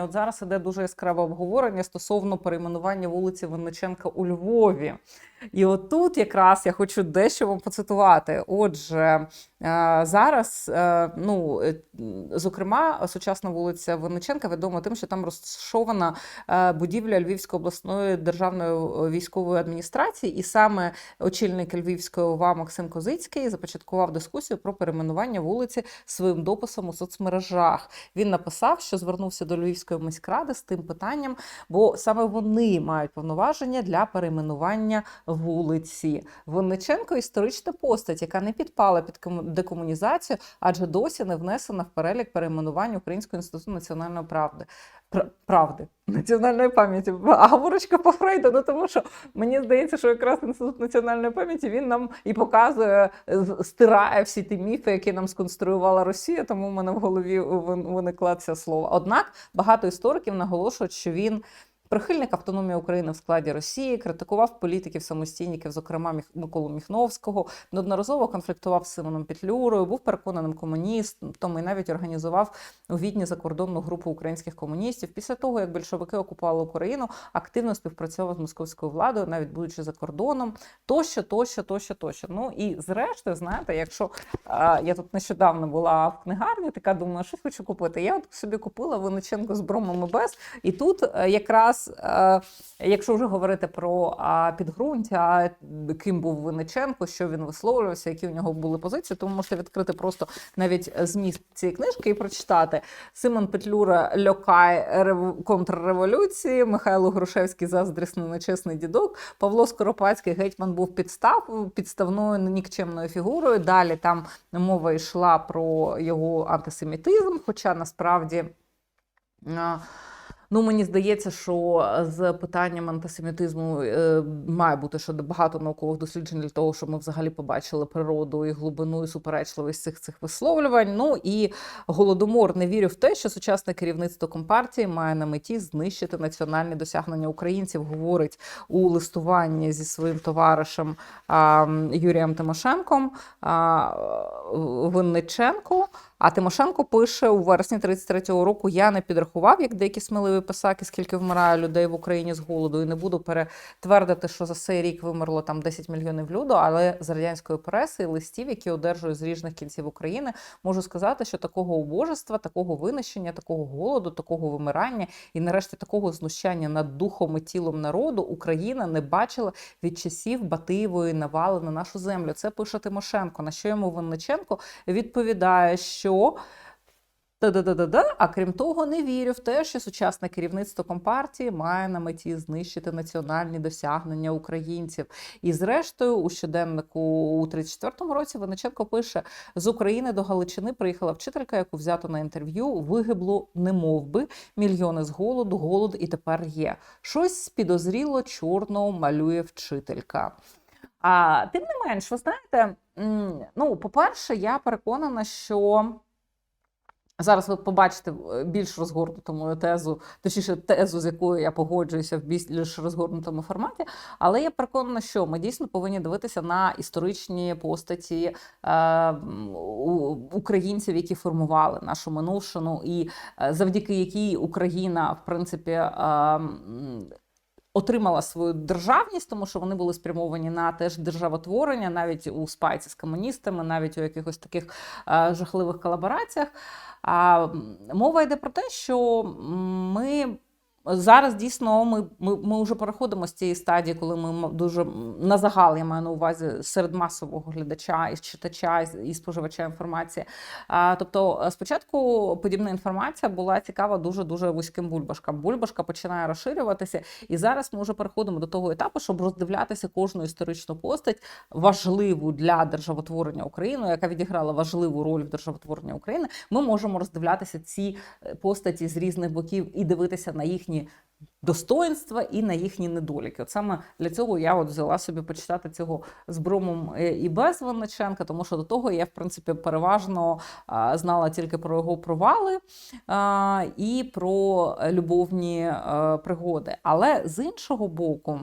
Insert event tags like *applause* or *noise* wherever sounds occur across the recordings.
От зараз іде дуже яскраве обговорення стосовно перейменування вулиці Винниченка у Львові. І от тут якраз я хочу дещо вам поцитувати. Отже, е, зараз, е, ну, е, зокрема, сучасна вулиця Винниченка відома тим, що там розташована будівля Львівської обласної державної військової адміністрації, і саме очільник Львівської ОВА Максим Козицький започаткував дискусію про перейменування вулиці своїм дописом у соцмережах. Він написав, що звернувся до Львівської міськради з тим питанням, бо саме вони мають повноваження для перейменування вулиці. Винниченко історична постать, яка не підпала під декомунізацію, адже досі не внесена в перелік перейменувань Українського інституту національної правди. Пр- Правди, національної пам'яті. А говорочка по Фрейду, ну тому що мені здається, що якраз інститут національної пам'яті він нам і показує, стирає всі ті міфи, які нам сконструювала Росія, тому в мене в голові виникла це слово. Однак багато істориків наголошують, що він. Прихильник автономії України в складі Росії критикував політиків самостійників, зокрема Миколу Міхновського, неодноразово конфліктував з Симоном Петлюрою, був переконаним комуністом і навіть організував у Відні закордонну групу українських комуністів. Після того, як більшовики окупували Україну, активно співпрацював з московською владою, навіть будучи за кордоном, тощо, тощо, тощо, тощо. Ну і зрештою, знаєте, якщо а, я тут нещодавно була в книгарні, така думаю, що хочу купити. Я от собі купила Винниченко з бромами без, і тут е, якраз, е, якщо вже говорити про підґрунтя, ким був Винниченко, що він висловлювався, які у нього були позиції, тому можете відкрити просто навіть зміст цієї книжки і прочитати. Симон Петлюра Льокай контрреволюції, Михайло Грушевський заздрісний нечесний дідок, Павло Скоропадський гетьман був підстав підставною нікчемною фігурою. Далі там мова йшла про його антисемітизм, хоча насправді. Ну, мені здається, що з питанням антисемітизму е, має бути ще багато наукових досліджень для того, щоб ми взагалі побачили природу і глибину і суперечливість цих цих висловлювань. Ну і голодомор не вірю в те, що сучасне керівництво компартії має на меті знищити національні досягнення українців. Говорить у листуванні зі своїм товаришем Юрієм Тимошенком а, Винниченко. А Тимошенко пише у вересні 33-го року: я не підрахував, як деякі сміливі писаки, скільки вмирає людей в Україні з голоду, і не буду перетвердити, що за цей рік вимерло там 10 мільйонів люду. Але з радянської преси і листів, які одержую з різних кінців України, можу сказати, що такого убожества, такого винищення, такого голоду, такого вимирання і, нарешті, такого знущання над духом і тілом народу Україна не бачила від часів Батиєвої навали на нашу землю. Це пише Тимошенко. На що йому Винниченко відповідає, що. Та-да-да-да-да. А крім того, не вірю в те, що сучасне керівництво компартії має на меті знищити національні досягнення українців. І зрештою, у щоденнику у 34-му році Винниченко пише: з України до Галичини приїхала вчителька, яку взято на інтерв'ю, вигибло немовби мільйони з голоду, голод і тепер є. Щось підозріло чорно малює вчителька. А тим не менш, ви знаєте, ну, по-перше, я переконана, що. Зараз ви побачите е, більш розгорнуту мою тезу, точніше тезу, з якою я погоджуюся в більш розгорнутому форматі. Але я переконана, що ми дійсно повинні дивитися на історичні постаті е, українців, які формували нашу минувшину, і е, завдяки якій Україна, в принципі, е, Отримала свою державність, тому що вони були спрямовані на теж державотворення, навіть у спайці з комуністами, навіть у якихось таких е, жахливих колабораціях. А мова йде про те, що ми. Зараз дійсно ми, ми, ми вже переходимо з цієї стадії, коли ми дуже на загал, я маю на увазі серед масового глядача і читача і споживача інформації. А, тобто, е, спочатку подібна інформація була цікава дуже дуже вузьким бульбашкам. Бульбашка починає розширюватися, і зараз ми вже переходимо до того етапу, щоб роздивлятися кожну історичну постать, важливу для державотворення України, яка відіграла важливу роль в державотворенні України. Ми можемо роздивлятися ці е, постаті з різних боків і дивитися на їхні достоинства і на їхні недоліки. От саме для цього я от взяла собі почитати цього з Бромом е, і без Винниченка, тому що до того я, в принципі, переважно знала тільки про його провали і про любовні е, пригоди. Але з іншого боку.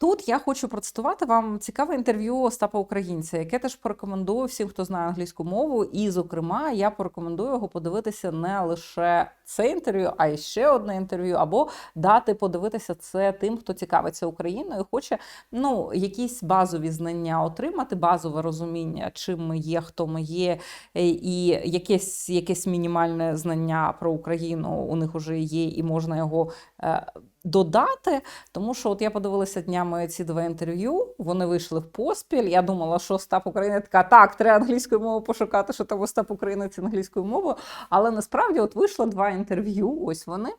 Тут я хочу процитувати вам цікаве інтерв'ю Остапа Українця, яке теж порекомендую всім, хто знає англійську мову. І, зокрема, я порекомендую його подивитися не лише це інтерв'ю, а й ще одне інтерв'ю, або дати подивитися це тим, хто цікавиться Україною, хоче ну якісь базові знання отримати, базове розуміння, чим ми є, хто ми є, е, і якесь, якесь мінімальне знання про Україну у них вже є, і можна його е, додати. Тому що от я подивилася днями ці два інтерв'ю, вони вийшли в поспіль. Я думала, що Остап Україна така, так, треба англійською мовою пошукати, що там Остап Українець англійською мовою. Але насправді от вийшло два інтерв'ю. Ось вони.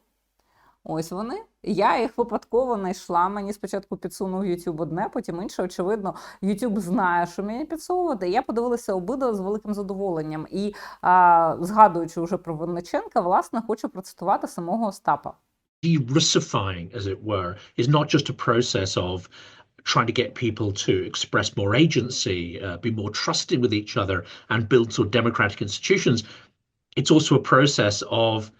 Ось вони. Я їх випадково знайшла. Мені спочатку підсунув YouTube одне, потім інше. Очевидно, YouTube знає, що мені підсовувати. Я подивилася обидва з великим задоволенням. І а, згадуючи вже про Винниченка, власне, хочу процитувати самого Остапа. de-Russifying, as it were, is not just a process of trying to get people to express more agency, uh, be more trusting with each other, and build sort of democratic institutions. It's also a process of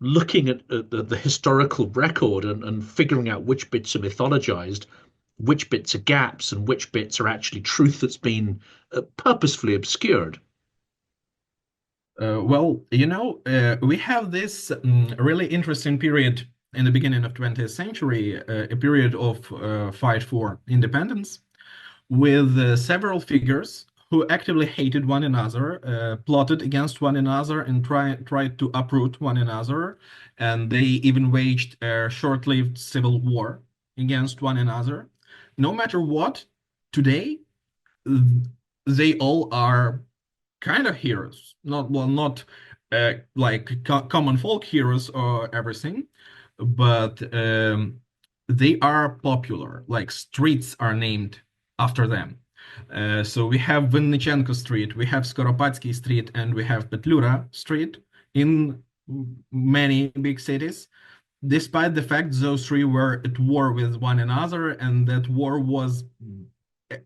looking at, at the, the historical record and, and figuring out which bits are mythologized, which bits are gaps, and which bits are actually truth that's been uh, purposefully obscured. Uh, well, you know, uh, we have this um, really interesting period in the beginning of 20th century, uh, a period of uh, fight for independence, with uh, several figures who actively hated one another, uh, plotted against one another, and try, tried to uproot one another. And they even waged a short-lived civil war against one another. No matter what, today they all are kind of heroes not well not uh, like co- common folk heroes or everything but um, they are popular like streets are named after them uh, so we have Vinnichenko Street, we have Skoropadsky Street, and we have Petlura Street in many big cities. Despite the fact those three were at war with one another, and that war was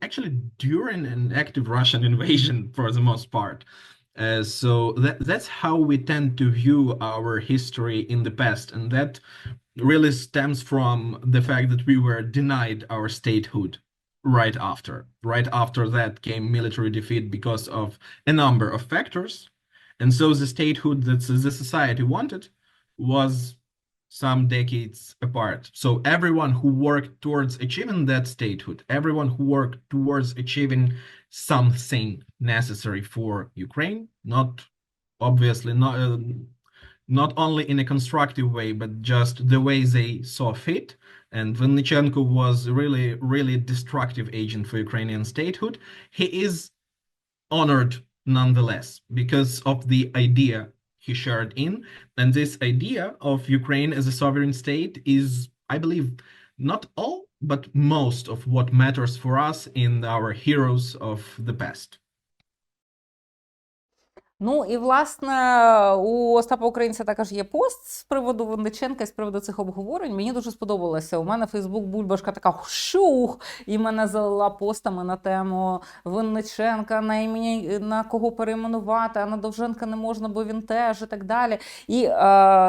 actually during an active Russian *laughs* invasion for the most part. Uh, so that that's how we tend to view our history in the past, and that really stems from the fact that we were denied our statehood right after. Right after that came military defeat because of a number of factors, and so the statehood that the society wanted was some decades apart. So everyone who worked towards achieving that statehood, everyone who worked towards achieving something necessary for Ukraine, not obviously not uh, not only in a constructive way, but just the way they saw fit. And Vinnichenko was really, really destructive agent for Ukrainian statehood. He is honored nonetheless because of the idea he shared in. And this idea of Ukraine as a sovereign state is, I believe, not all, but most of what matters for us in our heroes of the past. Ну і власне у Остапа Українця також є пост з приводу Винниченка і з приводу цих обговорень. Мені дуже сподобалося. У мене Фейсбук бульбашка така шух, і мене залила постами на тему Винниченка, на імені на кого перейменувати, а на Довженка не можна, бо він теж і так далі. І е,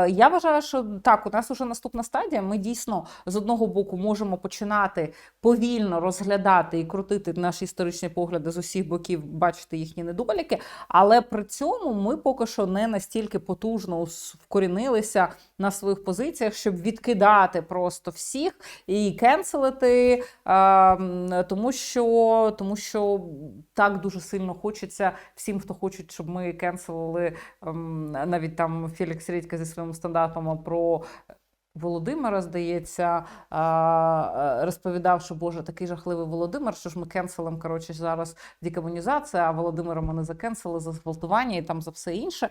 я вважаю, що так, у нас вже наступна стадія. Ми дійсно з одного боку можемо починати повільно розглядати і крутити наші історичні погляди з усіх боків, бачити їхні недоліки, але при цьому ми поки що не настільки потужно вкорінилися на своїх позиціях, щоб відкидати просто всіх і кенселити, тому що, тому що так дуже сильно хочеться всім, хто хоче, щоб ми кенселили ем, навіть там Фелікс Рідька зі своїм стандартом про. Володимира, здається, е, розповідав, що Боже, такий жахливий Володимир, що ж ми кенселем, коротше, зараз декомунізація, а Володимира ми не закенсели за зґвалтування і там за все інше.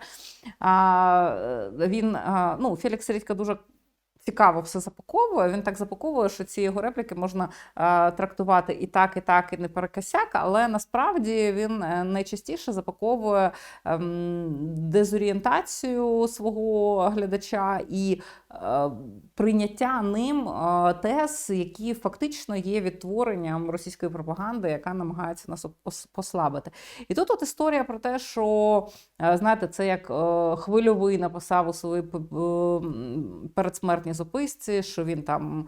Е, він, ну, Фелікс Рідька дуже цікаво все запаковує. Він так запаковує, що ці його репліки можна е, трактувати і так, і так, і не перекосяк, але насправді він е, найчастіше запаковує ем, дезорієнтацію свого глядача і е, прийняття ним е, тез, які фактично є відтворенням російської пропаганди, яка намагається нас послабити. І тут от історія про те, що е, знаєте, це як е, хвильовий написав у свої п- п- м, передсмертні приватній записці, що він там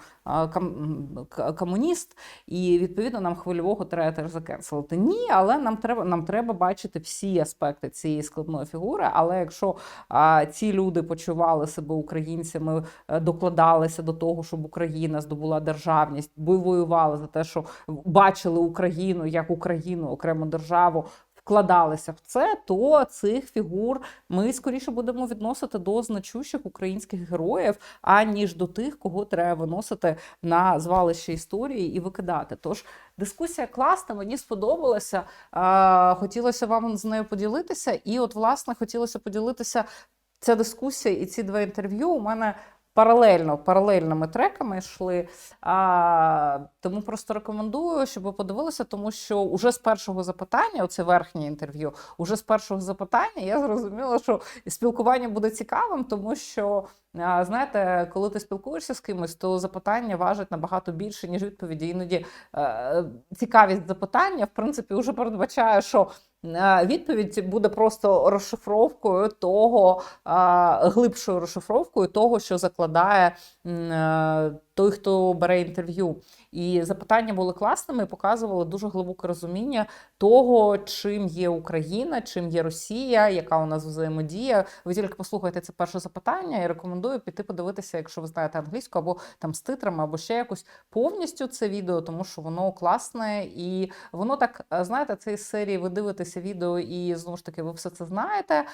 комуніст, і відповідно нам хвильового треба теж закенселити. Ні, але нам треба нам треба бачити всі аспекти цієї складної фігури. Але якщо ці люди почували себе українцями, е, докладалися до того, щоб Україна здобула державність, бо воювали за те, що бачили Україну як Україну, окрему державу. Вкладалися в це, то цих фігур ми скоріше будемо відносити до значущих українських героїв, аніж до тих, кого треба виносити на звалище історії і викидати. Тож дискусія класна, мені сподобалася. Хотілося вам з нею поділитися. І, от, власне, хотілося поділитися ця дискусія і ці два інтерв'ю у мене. Паралельно, паралельними треками йшли. А, тому просто рекомендую, щоб ви подивилися, тому що уже з першого запитання, оце верхнє інтерв'ю, уже з першого запитання я зрозуміла, що спілкування буде цікавим, тому що знаєте, коли ти спілкуєшся з кимось, то запитання важать набагато більше, ніж відповіді. Іноді е, цікавість запитання, в принципі, вже передбачає, що відповідь буде просто розшифровкою того, е, глибшою розшифровкою того, що закладає е, той, хто бере інтерв'ю. І запитання були класними показували дуже глибоке розуміння того, чим є Україна, чим є Росія, яка у нас взаємодія. Ви тільки послухайте це перше запитання і рекомендую піти подивитися, якщо ви знаєте англійську, або там з титрами, або ще якось повністю це відео, тому що воно класне і воно так, е, знаєте, це із серії ви дивитеся відео, і знову ж таки ви все це знаєте.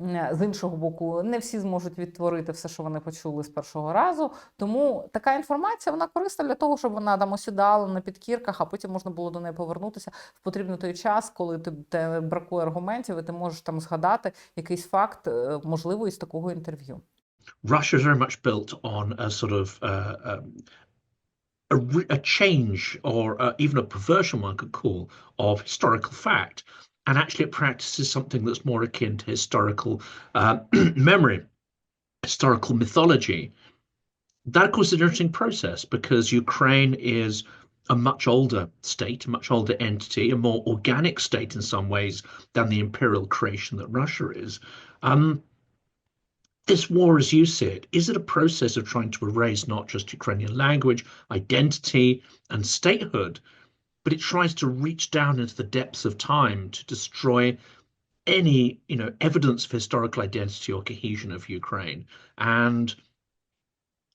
М, З іншого боку, не всі зможуть відтворити все, що вони почули з першого разу. Тому така інформація вона корисна для того, щоб вона там осідала на підкірках, а потім можна було до неї повернутися в потрібний той час, коли ти бракує аргументів, і ти можеш там згадати якийсь факт, е, можливо, із такого інтерв'ю. Russia is very much built on a sort of uh, um, a, a change or uh, even a perversion, one could call, of historical fact. And actually, it practices something that's more akin to historical uh, *clears throat* memory, historical mythology. That, of course, is an interesting process because Ukraine is a much older state, a much older entity, a more organic state in some ways than the imperial creation that Russia is. Um, this war, as you see it, is it a process of trying to erase not just Ukrainian language, identity, and statehood, but it tries to reach down into the depths of time to destroy any, you know, evidence of historical identity or cohesion of Ukraine? And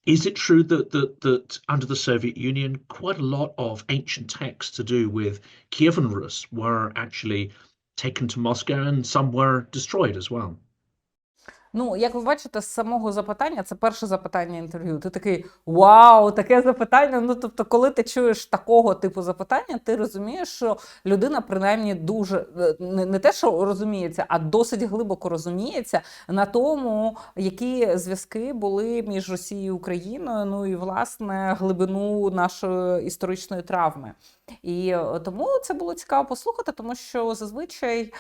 is it true that that that under the Soviet Union, quite a lot of ancient texts to do with Kievan Rus were actually taken to Moscow and some were destroyed as well? Ну, як ви бачите, з самого запитання, це перше запитання інтерв'ю. Ти такий вау, таке запитання. Ну тобто, коли ти чуєш такого типу запитання, ти розумієш, що людина принаймні дуже е, не, не те, що розуміється, а досить глибоко розуміється на тому, які зв'язки були між Росією і Україною. Ну і власне глибину нашої історичної травми. І е, тому це було цікаво послухати, тому що зазвичай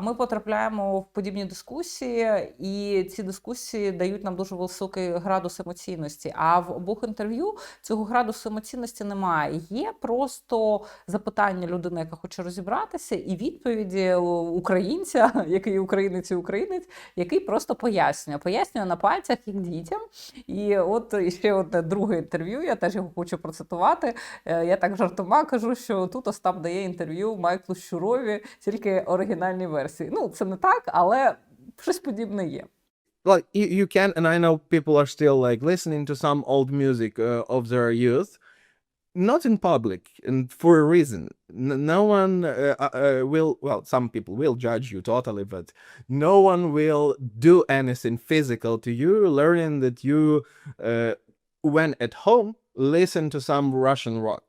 ми потрапляємо в подібні дискусії, і ці дискусії дають нам дуже високий градус емоційності. А в обох інтерв'ю цього градусу емоційності немає. Є просто запитання людини, яка хоче розібратися, і відповіді українця, *laughs* який українець і українець, який просто пояснює. Пояснює на пальцях як дітям. І от ще одне друге інтерв'ю. Я теж його хочу процитувати. Е, Я так жартома кажу, що тут Остап дає інтерв'ю Майклу Щурові, тільки оригінальній версії. Ну, це не так, але щось подібне є. like you, you can and i know people are still like listening to some old music uh, of their youth not in public and for a reason N- no one uh, uh, uh, will well some people will judge you totally but no one will do anything physical to you learning that you uh, when at home listen to some russian rock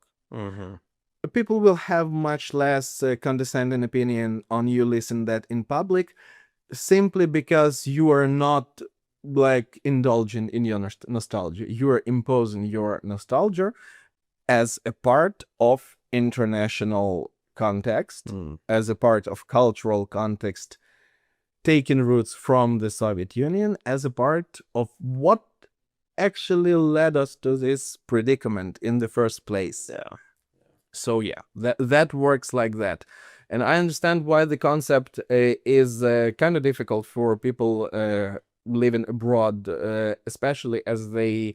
people will have much less uh, condescending opinion on you listen that in public simply because you are not like indulging in your nost- nostalgia. You are imposing your nostalgia as a part of international context as a part of cultural context taking roots from the soviet union as a part of what actually led us to this predicament in the first place. Yeah. So yeah that that works like that. And i understand why the concept uh, is uh, kind of difficult for people uh, living abroad especially as they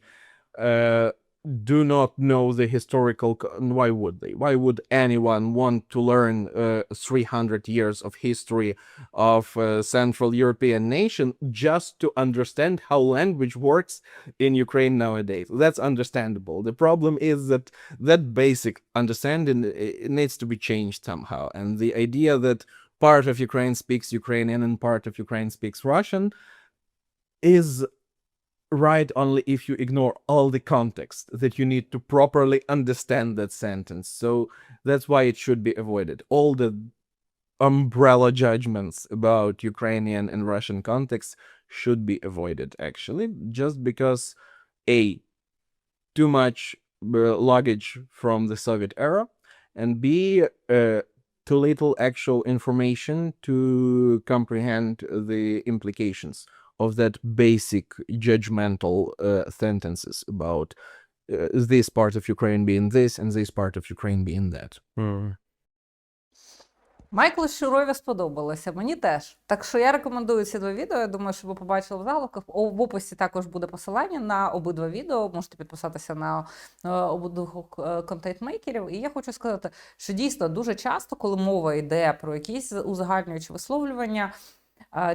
do not know the historical. Why would they? Why would anyone want to learn uh, 300 years of history of uh, Central European nation just to understand how language works in Ukraine nowadays? That's understandable. The problem is that that basic understanding uh, needs to be changed somehow, and the idea that part of Ukraine speaks Ukrainian and part of Ukraine speaks Russian is right only if you ignore all the context that you need to properly understand that sentence. So that's why it should be avoided. All the umbrella judgments about Ukrainian and Russian context should be avoided actually, just because A, too much uh, luggage from the Soviet era, and B, uh, too little actual information to comprehend the implications of that basic judgmental uh, sentences about uh, this part of Ukraine being this and this part of Ukraine being that. Майклу Щурові сподобалося, мені теж. Так що я рекомендую ці два відео. Я думаю, що ви побачили в заголовках. О, В описі також буде посилання на обидва відео. Можете підписатися на е, обидвох е, контент-мейкерів. І я хочу сказати, що дійсно дуже часто, коли мова йде про якісь узагальнюючі висловлювання.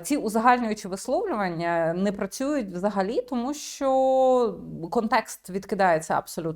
Ці узагальнюючі висловлювання не працюють взагалі, тому що контекст відкидається абсолютно